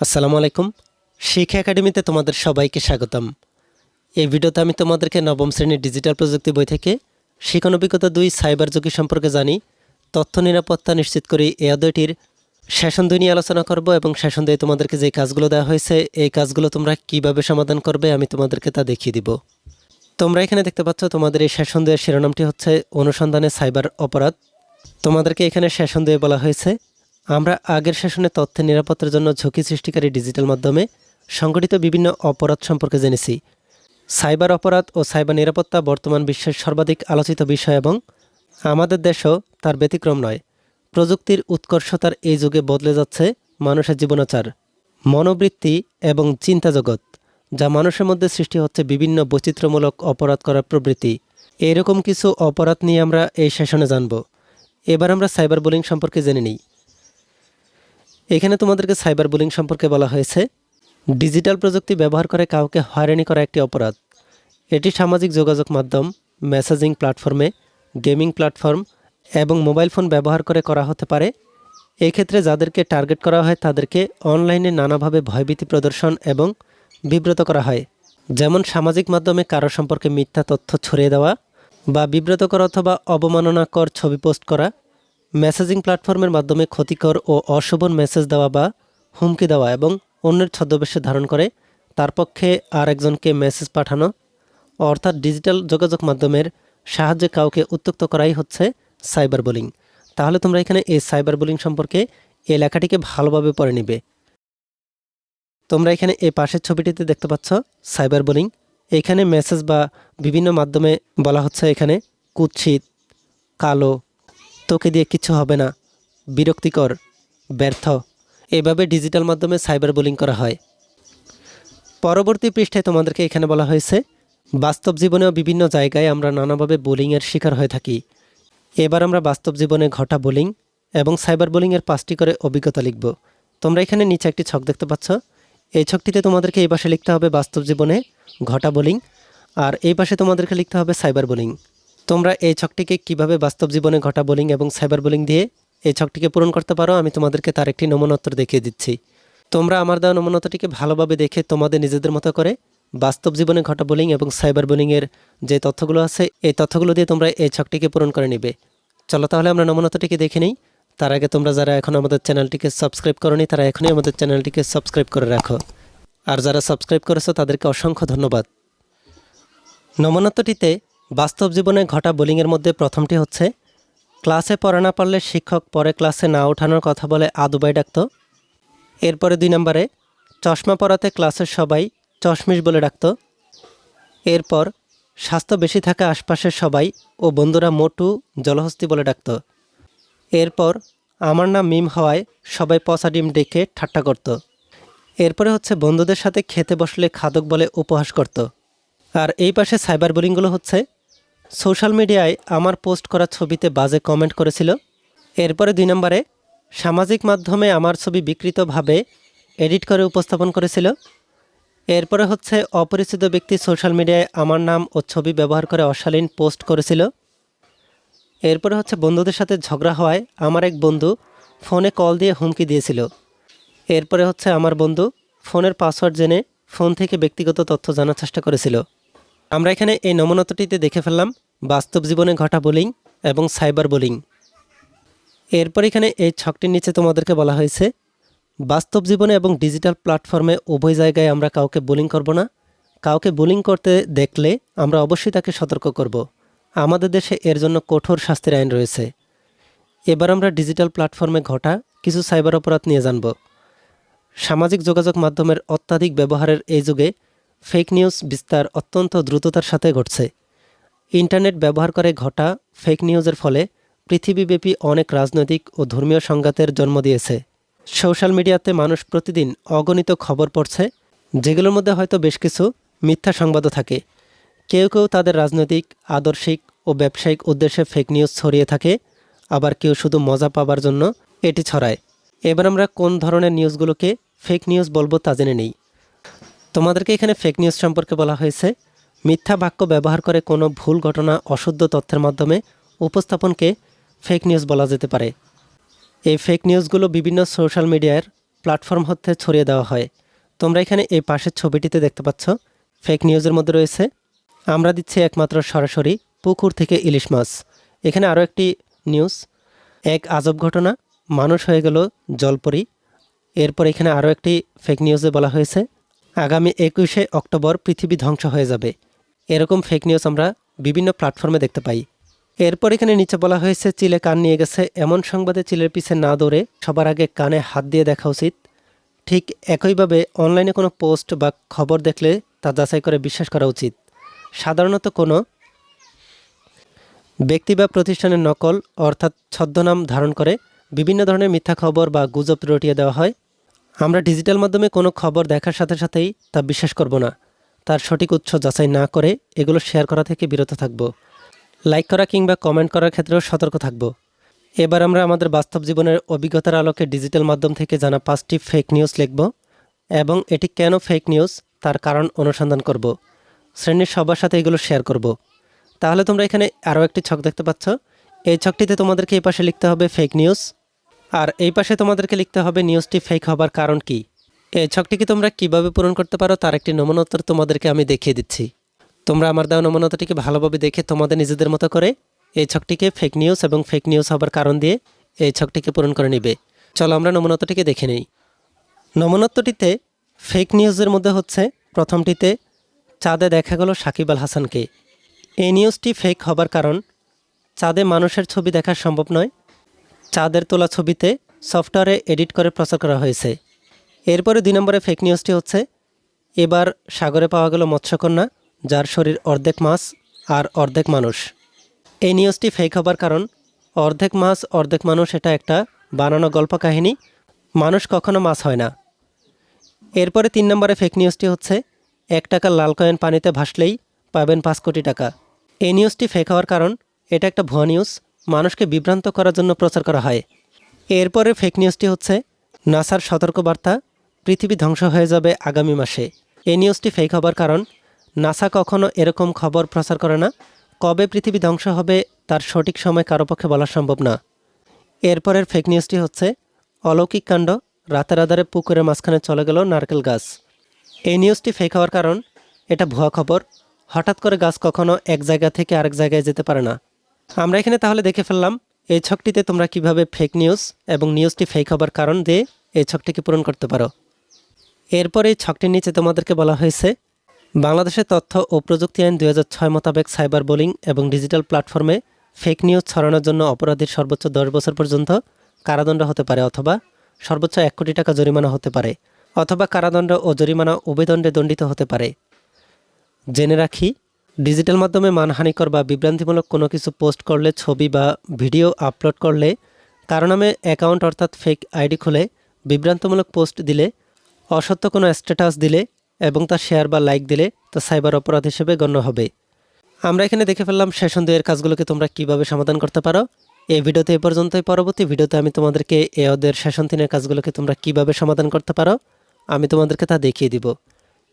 আসসালামু আলাইকুম। শিক্ষা একাডেমিতে তোমাদের সবাইকে স্বাগতম। এই ভিডিওতে আমি তোমাদেরকে নবম শ্রেণির ডিজিটাল প্রযুক্তি বই থেকে শিক্ষণ অভিজ্ঞতা দুই, সাইবার ঝুঁকি সম্পর্কে জানি, তথ্য নিরাপত্তা নিশ্চিত করি এই অধ্যায়টির সেশন দুই নিয়ে আলোচনা করব এবং সেশন দুই তোমাদেরকে যে কাজগুলো দেওয়া হয়েছে, এই কাজগুলো তোমরা কীভাবে সমাধান করবে আমি তোমাদেরকে তা দেখিয়ে দিব। তোমরা এখানে দেখতে পাচ্ছ তোমাদের এই সেশন দুয়ের শিরোনামটি হচ্ছে অনুসন্ধানে সাইবার অপরাধ। তোমাদেরকে এখানে সেশন দুয়ে বলা হয়েছে আমরা আগের শাসনে তথ্যের নিরাপত্তার জন্য ঝুঁকি সৃষ্টিকারী ডিজিটাল মাধ্যমে সংগঠিত বিভিন্ন অপরাধ সম্পর্কে জেনেছি। সাইবার অপরাধ ও সাইবার নিরাপত্তা বর্তমান বিশ্বের সর্বাধিক আলোচিত বিষয় এবং আমাদের দেশও তার ব্যতিক্রম নয়। প্রযুক্তির উৎকর্ষতার এই যুগে বদলে যাচ্ছে মানুষের জীবনাচার, মনোবৃত্তি এবং চিন্তা জগৎ, যা মানুষের মধ্যে সৃষ্টি হচ্ছে বিভিন্ন বৈচিত্র্যমূলক অপরাধ করার প্রবৃত্তি। এরকম কিছু অপরাধ নিয়ে আমরা এই সেশনে জানব। এবার আমরা সাইবার বুলিং সম্পর্কে জেনে নিই। এখানে তোমাদেরকে সাইবার বুলিং সম্পর্কে বলা হয়েছে। ডিজিটাল প্রযুক্তি ব্যবহার করে কাউকে হয়রানি করা একটি অপরাধ। এটি সামাজিক যোগাযোগ মাধ্যম, মেসেজিং প্ল্যাটফর্মে, গেমিং প্ল্যাটফর্ম এবং মোবাইল ফোন ব্যবহার করে করা হতে পারে। এক্ষেত্রে যাদেরকে টার্গেট করা হয় তাদেরকে অনলাইনে নানাভাবে ভয়ভীতি প্রদর্শন এবং বিব্রত করা হয়। যেমন সামাজিক মাধ্যমে কারও সম্পর্কে মিথ্যা তথ্য ছড়িয়ে দেওয়া বা বিব্রতকর অথবা অবমাননাকর ছবি পোস্ট করা। মেসেজিং প্ল্যাটফর্মের মাধ্যমে ক্ষতিকর ও অশোভন মেসেজ দেওয়া বা হুমকি দেওয়া এবং অন্যের ছদ্মবেশে ধারণ করে, তার পক্ষে আর একজনকে মেসেজ পাঠানো, অর্থাৎ ডিজিটাল যোগাযোগ মাধ্যমের সাহায্যে কাউকে উত্তক্ত করাই হচ্ছে সাইবার বুলিং। তাহলে তোমরা এখানে এই সাইবার বুলিং সম্পর্কে এই লেখাটিকে ভালোভাবে পড়ে নিবে। তোমরা এখানে এই পাশের ছবিটিতে দেখতে পাচ্ছ সাইবার বুলিং। এখানে মেসেজ বা বিভিন্ন মাধ্যমে বলা হচ্ছে এখানে কুৎসিত, কালো তোকে দিয়ে কিছু হবে না। বিরক্তিকর, ব্যর্থ। এভাবে ডিজিটাল মাধ্যমে সাইবার বুলিং করা হয়। পরবর্তী পৃষ্ঠায় তোমাদেরকে এখানে বলা হয়েছে, বাস্তব জীবনেও বিভিন্ন জায়গায় আমরা নানাভাবে বোলিংয়ের শিকার হয়ে থাকি। এবার আমরা বাস্তব জীবনে ঘটা বোলিং এবং সাইবার বোলিংয়ের পাঁচটি করে অভিজ্ঞতা লিখব। তোমরা এখানে নিচে একটি ছক দেখতে পাচ্ছ। এই ছকটিতে তোমাদেরকে এই পাশে লিখতে হবে বাস্তব জীবনে ঘটা বোলিং, আর এই পাশে তোমাদেরকে লিখতে হবে সাইবার বুলিং। তোমরা এই ছকটিকে কীভাবে বাস্তব জীবনে ঘটা বোলিং এবং সাইবার বোলিং দিয়ে এই ছকটিকে পূরণ করতে পারো, আমি তোমাদেরকে তার একটি নমুনোত্তর দেখিয়ে দিচ্ছি। তোমরা আমার দেওয়া নমুনোত্তরটিকে ভালোভাবে দেখে তোমাদের নিজেদের মতো করে বাস্তব জীবনে ঘটা বোলিং এবং সাইবার বোলিংয়ের যে তথ্যগুলো আছে, এই তথ্যগুলো দিয়ে তোমরা এই ছকটিকে পূরণ করে নিবে। চলো তাহলে আমরা নমুনোত্তরটিকে দেখে নিই। তার আগে তোমরা যারা এখন আমাদের চ্যানেলটিকে সাবস্ক্রাইব করনি, তারা এখনই আমাদের চ্যানেলটিকে সাবস্ক্রাইব করে রাখো। আর যারা সাবস্ক্রাইব করেছ, তাদেরকে অসংখ্য ধন্যবাদ। নমুনোত্তরটিতে বাস্তব জীবনে ঘটা বোলিংয়ের মধ্যে প্রথমটি হচ্ছে, ক্লাসে পড়া না পারলে শিক্ষক পরে ক্লাসে না ওঠানোর কথা বলে আদুবাই ডাকত। এরপরে দুই নম্বরে, চশমা পরাতে ক্লাসের সবাই চশমিশ বলে ডাকত। এরপর, স্বাস্থ্য বেশি থাকা আশপাশের সবাই ও বন্ধুরা মোটু জলহস্তি বলে ডাকত। এরপর, আমার নাম মিম হওয়ায় সবাই পচা ডিম ডেকে ঠাট্টা করত। এরপরে হচ্ছে, বন্ধুদের সাথে খেতে বসলে খাদক বলে উপহাস করত। আর এই পাশে সাইবার বোলিংগুলো হচ্ছে সোশ্যাল মিডিয়ায় আমার পোস্ট করা ছবিতে বাজে কমেন্ট করেছিল। এরপরে দুই নম্বরে সামাজিক মাধ্যমে আমার ছবি বিকৃতভাবে এডিট করে উপস্থাপন করেছিল। এরপরে হচ্ছে অপরিচিত ব্যক্তি সোশ্যাল মিডিয়ায় আমার নাম ও ছবি ব্যবহার করে অশালীন পোস্ট করেছিল। এরপরে হচ্ছে বন্ধুদের সাথে ঝগড়া হওয়ায় আমার এক বন্ধু ফোনে কল দিয়ে হুমকি দিয়েছিল। এরপরে হচ্ছে আমার বন্ধু ফোনের পাসওয়ার্ড জেনে ফোন থেকে ব্যক্তিগত তথ্য জানার চেষ্টা করেছিল। আমরা এখানে এই নমনতটিতে দেখে ফেললাম বাস্তব জীবনে ঘটা বোলিং এবং সাইবার বোলিং। এরপর এখানে এই ছকটির নিচে তোমাদেরকে বলা হয়েছে, বাস্তব জীবনে এবং ডিজিটাল প্ল্যাটফর্মে উভয় জায়গায় আমরা কাউকে বোলিং করব না। কাউকে বোলিং করতে দেখলে আমরা অবশ্যই তাকে সতর্ক করব। আমাদের দেশে এর জন্য কঠোর শাস্তির আইন রয়েছে। এবার আমরা ডিজিটাল প্ল্যাটফর্মে ঘটা কিছু সাইবার অপরাধ নিয়ে জানব। সামাজিক যোগাযোগ মাধ্যমের অত্যাধিক ব্যবহারের এই যুগে ফেক নিউজ বিস্তার অত্যন্ত দ্রুততার সাথে ঘটছে। ইন্টারনেট ব্যবহার করে ঘটা ফেক নিউজের ফলে পৃথিবীব্যাপী অনেক রাজনৈতিক ও ধর্মীয় সংঘাতের জন্ম দিয়েছে। সোশ্যাল মিডিয়াতে মানুষ প্রতিদিন অগণিত খবর পড়ছে, যেগুলোর মধ্যে হয়তো বেশ কিছু মিথ্যা সংবাদও থাকে। কেউ কেউ তাদের রাজনৈতিক, আদর্শিক ও ব্যবসায়িক উদ্দেশ্যে ফেক নিউজ ছড়িয়ে থাকে, আবার কেউ শুধু মজা পাবার জন্য এটি ছড়ায়। এবার আমরা কোন ধরনের নিউজগুলোকে ফেক নিউজ বলব তা জেনে নেই। তোমাদেরকে এখানে ফেক নিউজ সম্পর্কে বলা হয়েছে। মিথ্যা বাক্য ব্যবহার করে কোনো ভুল ঘটনা, অশুদ্ধ তথ্যের মাধ্যমে উপস্থাপনকে ফেক নিউজ বলা যেতে পারে। এই ফেক নিউজগুলো বিভিন্ন সোশ্যাল মিডিয়ার প্ল্যাটফর্ম হতে ছড়িয়ে দেওয়া হয়। তোমরা এখানে এই পাশের ছবিটিতে দেখতে পাচ্ছ ফেক নিউজের মধ্যে রয়েছে, আমরা দিচ্ছি একমাত্র সরাসরি পুকুর থেকে ইলিশ মাছ। এখানে আরও একটি নিউজ এক আজব ঘটনা, মানুষ হয়ে গেল জলপরি। এরপর এখানে আরও একটি ফেক নিউজে বলা হয়েছে আগামী একুশে অক্টোবর পৃথিবী ধ্বংস হয়ে যাবে। এরকম ফেক নিউজ আমরা বিভিন্ন প্ল্যাটফর্মে দেখতে পাই। এরপর এখানে নিচে বলা হয়েছে, চিলে কান নিয়ে গেছে। এমন সংবাদে চিলের পিছে না দৌড়ে সবার আগে কানে হাত দিয়ে দেখা উচিত। ঠিক একইভাবে অনলাইনে কোনো পোস্ট বা খবর দেখলে তা যাচাই করে বিশ্বাস করা উচিত। সাধারণত কোনো ব্যক্তি বা প্রতিষ্ঠানের নকল অর্থাৎ ছদ্মনাম ধারণ করে বিভিন্ন ধরনের মিথ্যা খবর বা গুজব রটিয়ে দেওয়া হয়। আমরা ডিজিটাল মাধ্যমে কোনো খবর দেখার সাথে সাথেই তা বিশ্বাস করব না। তার সঠিক উৎস যাচাই না করে এগুলো শেয়ার করা থেকে বিরত থাকব। লাইক করা কিংবা কমেন্ট করার ক্ষেত্রেও সতর্ক থাকব। এবার আমরা আমাদের বাস্তব জীবনের অভিজ্ঞতার আলোকে ডিজিটাল মাধ্যম থেকে জানা পাঁচটি ফেক নিউজ লিখব এবং এটি কেন ফেক নিউজ তার কারণ অনুসন্ধান করব। শ্রেণির সবার সাথে এগুলো শেয়ার করব। তাহলে তোমরা এখানে আরও একটি ছক দেখতে পাচ্ছ। এই ছকটিতে তোমাদেরকে এই পাশে লিখতে হবে ফেক নিউজ আর এই পাশে তোমাদেরকে লিখতে হবে নিউজটি ফেক হবার কারণ কি? এই ছকটিকে তোমরা কীভাবে পূরণ করতে পারো? তার একটি নমুনা তোমাদেরকে আমি দেখিয়ে দিচ্ছি। তোমরা আমার দেওয়া নমুনাটিকে ভালোভাবে দেখে তোমাদের নিজেদের মতো করে এই ছকটিকে ফেক নিউজ এবং ফেক নিউজ হবার কারণ দিয়ে এই ছকটিকে পূরণ করে নিবে। চলো আমরা নমুনাটিকে দেখে নেই। নমনত্বটিতে ফেক নিউজের মধ্যে হচ্ছে, প্রথমটিতে চাঁদে দেখা গেল সাকিব আল হাসানকে। এই নিউজটি ফেক হবার কারণ, চাঁদে মানুষের ছবি দেখা সম্ভব নয়। চাঁদের তোলা ছবিতে সফটওয়্যারে এডিট করে প্রচার করা হয়েছে। এরপরে দুই নম্বরে ফেক নিউজটি হচ্ছে। এবার সাগরে পাওয়া গেল মৎস্যকন্যা, যার শরীর অর্ধেক মাছ আর অর্ধেক মানুষ। এই নিউজটি ফেক হবার কারণ, অর্ধেক মাছ, অর্ধেক মানুষ এটা একটা বানানো গল্প কাহিনী মানুষ কখনো মাছ হয় না। এরপরে তিন নম্বরে ফেক নিউজটি হচ্ছে, এক টাকার লাল কয়েন পানিতে ভাসলেই পাবেন পাঁচ কোটি টাকা। এই নিউজটি ফেক হওয়ার কারণ, এটা একটা ভুয়া নিউজ মানুষকে বিভ্রান্ত করার জন্য প্রচার করা হয়। এরপরে ফেক নিউজটি হচ্ছে, নাসার সতর্কবার্তা পৃথিবী ধ্বংস হয়ে যাবে আগামী মাসে। এই নিউজটি ফেক হবার কারণ, নাসা কখনও এরকম খবর প্রচার করে না। কবে পৃথিবী ধ্বংস হবে তার সঠিক সময় কারও পক্ষে বলা সম্ভব না। এরপরের ফেক নিউজটি হচ্ছে, অলৌকিক কাণ্ড রাতের আধারে পুকুরের মাঝখানে চলে গেল নারকেল গাছ। এই নিউজটি ফেক হওয়ার কারণ, এটা ভুয়া খবর। হঠাৎ করে গাছ কখনো এক জায়গা থেকে আরেক জায়গায় যেতে পারে না। আমরা এখানে তাহলে দেখে ফেললাম, এই ছকটিতে তোমরা কীভাবে ফেক নিউজ এবং নিউজটি ফেক হবার কারণ দিয়ে এই ছকটিকে পূরণ করতে পারো। এরপর এই ছকটির নিচে তোমাদেরকে বলা হয়েছে, বাংলাদেশের তথ্য ও প্রযুক্তি আইন দু হাজার ছয় মোতাবেক সাইবার বোলিং এবং ডিজিটাল প্ল্যাটফর্মে ফেক নিউজ ছড়ানোর জন্য অপরাধীর সর্বোচ্চ দশ বছর পর্যন্ত কারাদণ্ড হতে পারে অথবা সর্বোচ্চ এক কোটি টাকা জরিমানা হতে পারে, অথবা কারাদণ্ড ও জরিমানা উভয় দণ্ডে দণ্ডিত হতে পারে। জেনে রাখি ডিজিটাল মাধ্যমে মানহানিকর বা বিভ্রান্তিমূলক কোনো কিছু পোস্ট করলে, ছবি বা ভিডিও আপলোড করলে, কারও নামে অ্যাকাউন্ট অর্থাৎ ফেক আইডি খুলে, বিভ্রান্তমূলক পোস্ট দিলে, অসত্য কোনো স্ট্যাটাস দিলে এবং তা শেয়ার বা লাইক দিলে তা সাইবার অপরাধ হিসেবে গণ্য হবে। আমরা এখানে দেখে ফেললাম সেশন দুয়ের কাজগুলোকে তোমরা কীভাবে সমাধান করতে পারো। এই ভিডিওতে এ পর্যন্তই। পরবর্তী ভিডিওতে আমি তোমাদেরকে এ ওদের সেশন তিনের কাজগুলোকে তোমরা কীভাবে সমাধান করতে পারো, আমি তোমাদেরকে তা দেখিয়ে দিব।